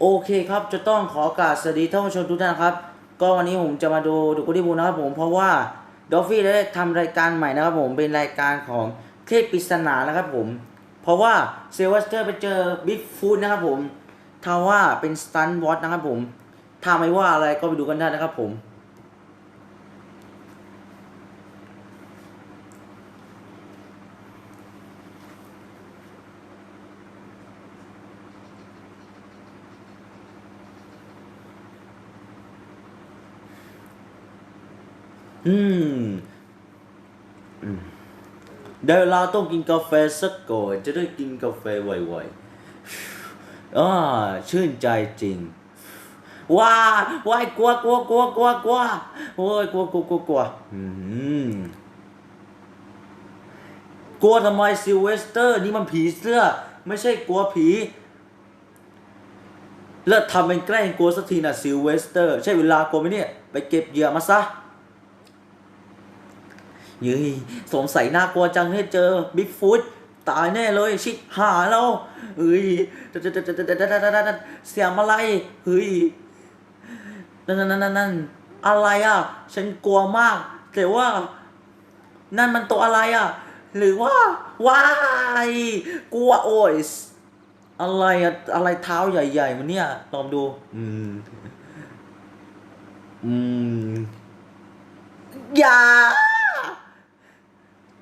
โอเคครับ จะต้องขอกราบสวัสดีท่านผู้ชมทุกท่านครับ ก็วันนี้ผมจะมาดูดูกุฎีบูนะครับผมเพราะว่าดอฟฟี่ได้ทำรายการใหม่นะครับผมเป็นรายการของเทพปริศนานะครับผม เพราะว่าเซลวัสเตอร์ไปเจอบิ๊กฟูดนะครับผมทาว่าเป็นสตันวอตนะครับผมถ้าไม่ว่าอะไรก็ไปดูกันได้นะครับผม อืมเดี๋ยวเราต้องกินกาแฟสักก่อนจะได้กินกาแฟไวๆอ่าชื่นใจจริง ว้าว้ายกลัวกลัวกลัวกลัวกลัวโอ้ยกลัวกลัวกลัวกลัวอืมกลัวทำไมซิลเวสเตอร์ นี่มันผีเสื้อ ไม่ใช่กลัวผีเลิกทำเป็นแกล้งกลัวสักทีนะซิลเวสเตอร์ ใช่เวลากลัวไหมเนี่ย ไปเก็บเหยื่อมาซะ ยืยสงสัยน่ากลัวจังให้เจอบิ๊กฟุตตายแน่เลยชิดหาเราเฮ้ยเสียงอะไรเฮ้ยนั่นนั่นนั่นนั่นอะไรอะ ฉันกลัวมาก แต่ว่า นั่นมันตัวอะไรอะ หรือว่าว้ายกลัวโอ้ยอะไรอะอะไรเท้าใหญ่ๆมันเนี่ยลองดู อืม อืม อย่า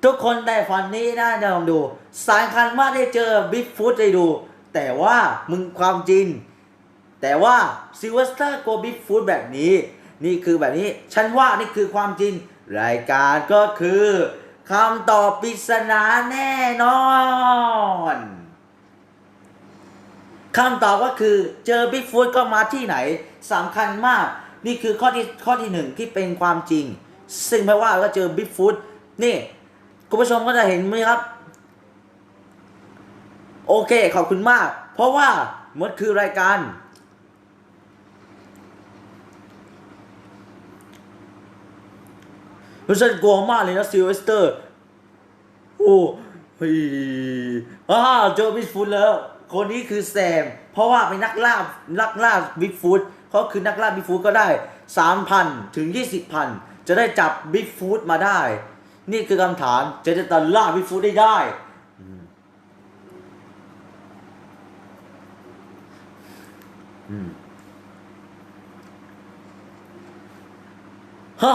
ทุกคนได้ฟันนี้นะเดี๋ยวลองดูสายคันมากได้เจอบิ๊กฟุตได้ดู แต่ว่ามึงความจริง แต่ว่าซิลเวสเตอร์โกบิ๊กฟุตแบบนี้ นี่คือแบบนี้ฉันว่านี่คือความจริง รายการก็คือคำตอบปริศนาแน่นอนคำตอบก็คือเจอบิ๊กฟุตก็มาที่ไหนสำคัญมาก นี่คือข้อที่ข้อที่หนึ่งที่เป็นความจริง ซึ่งไม่ว่าก็เจอบิ๊กฟุตนี่ คุณผู้ชมก็จะเห็นไหมครับ โอเคขอบคุณมาก เพราะว่ามันคือรายการเพราะฉันกลัวมากเลยนะซิลเวสเตอร์ โอ้เฮ้ยอ่าเจอบิ๊กฟุตแล้ว คนนี้คือแซม เพราะว่าเป็นนักล่า นักล่าบิ๊กฟุตเขาคือนักล่าบิ๊กฟุตก็ได้3,000ถึง20,000จะได้จับบิ๊กฟุตมาได้ นี่คือคำถามจะจะตัดล่าบิ๊กฟุตได้ได้อืมฮ่า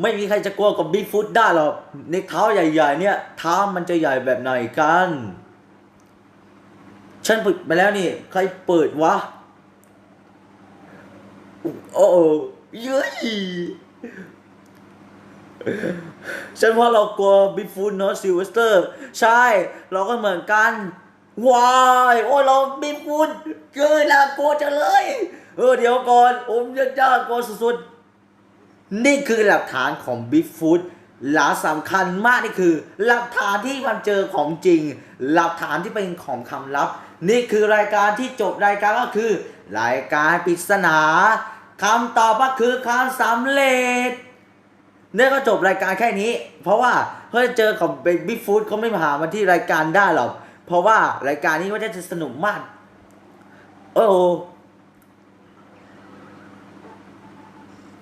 ไม่มีใครจะกลัวกับบิ๊กฟุตได้หรอก ในเท้าใหญ่ ๆ เนี่ยเท้ามันจะใหญ่แบบไหนกัน ฉันปิดไปแล้วนี่ ใครเปิดวะ โอ้โหเย้ย ฉันว่าเรากลัวบิ๊กฟูดเนาะซิลเวสเตอร์ ใช่ เราก็เหมือนกันวายโอ้ยเราบิ๊กฟูดเกินน่ากลัวจังเลย เออเดี๋ยวก่อนผมจะจ้ากลัวสุดๆ นี่คือหลักฐานของบิ๊กฟูดหลักสำคัญมากนี่คือ หลักฐานที่มันเจอของจริง หลักฐานที่เป็นของคำลับ นี่คือรายการที่จบรายการก็คือ รายการปริศนาคำตอบก็คือคำสำเร็จ เนี่ยก็จบรายการแค่นี้ เพราะว่าเฮ้ยเจอของบิ๊กฟูดเขาไม่มาหามาที่รายการได้หรอกเพราะว่ารายการนี้ก็จะสนุกมากโอ้โห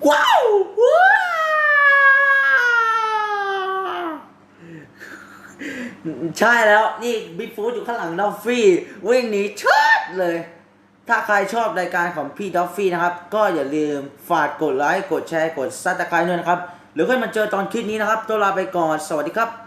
ว้าวว้าวใช่แล้วนี่บิ๊กฟูดอยู่ข้างหลังดอฟฟี่วิ่งหนีเชิดเลย ถ้าใครชอบรายการของพี่ดอฟฟี่นะครับ ก็อย่าลืมฝากกดไลค์ กดแชร์ กดซับสไครต์ด้วยนะครับ หรือค่อยมาเจอตอนคลิปนี้นะครับตัวลาไปก่อนสวัสดีครับ